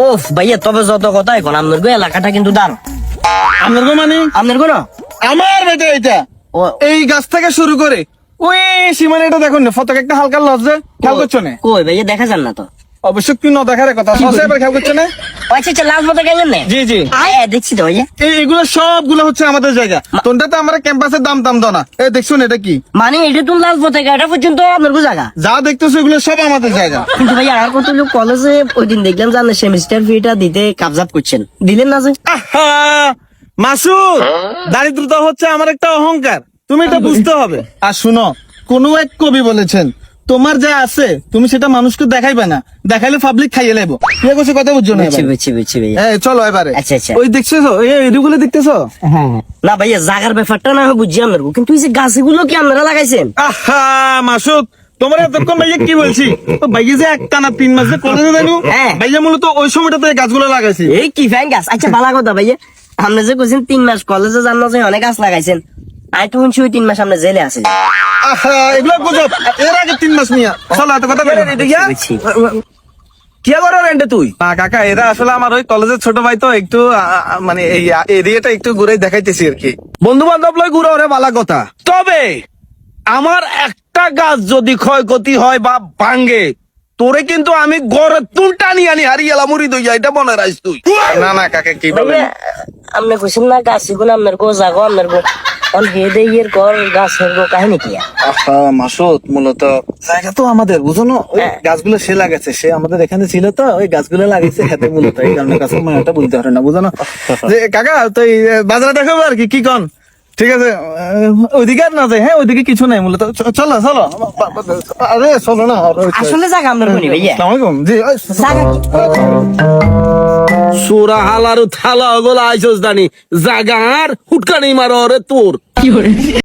ওফ ভাইয়া তবে যত কথাই কোন আপনার গো এলাকাটা কিন্তু দারুণ। আপনার গো মানে? আপনার গো না? আমার বেটা এটা ও। এই গাছ থেকে শুরু করে ওই সীমানা এটা দেখুন না ফটক একটা হালকা লজ্জা খেয়াল করছ না? কই ভাইয়া দেখা যান না তো। অবশ্য দেখার কথা। সসে এবার খেয়াল করছ না? আচ্ছা আচ্ছা লাল গেলেন না? জি জি। দেখছি তো সবগুলো হচ্ছে আমাদের জায়গা। তোনটা তো আমরা ক্যাম্পাসের দাম দাম দাও না। এটা কি? মানে এটা তো লাল পথে এটা পর্যন্ত আপনার জায়গা? যা দেখতেছো এগুলো সব আমাদের জায়গা। কিন্তু আর কত লোক কলেজে ওই দিন দেখলাম যে সেমিস্টার ফিটা দিতে কাবজাত করছেন। দিলেন না যে? মাসুদ দারিদ্রতা হচ্ছে আমার একটা অহংকার। তুমি এটা বুঝতে হবে। আর শুনো কোন এক কবি বলেছেন তোমার যা আছে তুমি সেটা মানুষকে দেখাইবে না। দেখাইলে পাবলিক খাইয়ে লেবো ঠিক আছে কথা বুঝছ না বুঝছি বুঝছি বুঝছি ভাইয়া। এই চলো এবারে। আচ্ছা, আচ্ছা। ওই দেখছ এই এদিকগুলো দেখতেছো? হ্যাঁ না ভাইয়া জাগার ব্যাপারটা না হয় বুঝছি আপনার কিন্তু এই যে গাছগুলো কি আপনারা লাগাইছেন? আহা মাসুদ তোমার এতক্ষণ ভাইয়া কি বলছি? ভাইয়া যে একটা না তিন মাসে কলেজে দেনু হ্যাঁ। ভাইয়া মূলত ওই সময়টাতে গাছগুলো লাগাইছি। এই কি ফ্যান গাছ? আচ্ছা ভালো কথা ভাইয়া। আপনি যে কইছেন তিন মাস কলেজে যান না যে অনেক গাছ লাগাইছেন। আমি তো শুনছি তিন মাস আপনি জেলে আছে। এগুলো গুজব। এর আগে তিন মাস নিয়া চলো এত কথা বলো না। করো রেন্টে তুই? না কাকা এরা আসলে আমার ওই কলেজের ছোট ভাই তো একটু আ, আ, মানে এই এরিয়াটা একটু ঘুরে দেখাইতেছি আর কি। বন্ধু বান্ধব লয় ঘুরে ওরে বালা কথা। তবে আমার একটা গাছ যদি ক্ষয়ক্ষতি হয় বা ভাঙ্গে তোরে কিন্তু আমি গড়ে তুল টানি আনি হারিয়ে এলাম মুড়ি দইয়া এটা মনে রাখিস তুই। না না কাকা কি ভাইয়া আপনি কইছেন না গাছগুলো আপনার গো জাগো আপনার গো। অন হে দে ইয়ের ঘর গাছের গো কাহিনী কি? আহা, মাসুদ মূলত জায়গা তো আমাদের বুঝো না? ওই হ্যাঁ। গাছগুলো সে লাগাচ্ছে সে আমাদের এখানে ছিল তো ওই গাছগুলো লাগাইছে হাতে মূলত এই কারণে কাছে এটা বলতে পারে না বুঝো না? যে কাকা তো বাজারে দেখাবো আর কি কি কন? ঠিক আছে ওইদিকে আর না যায় হ্যাঁ ওইদিকে কিছু নাই মূলত চলো চলো আরে চলো না আসলে আপনার কোনি ভাইয়া। আসসালামু আলাইকুম জি সুরা হালারু থালা গোলা আইসোস দানি। জাগার হুটকানি মারো রে তোর।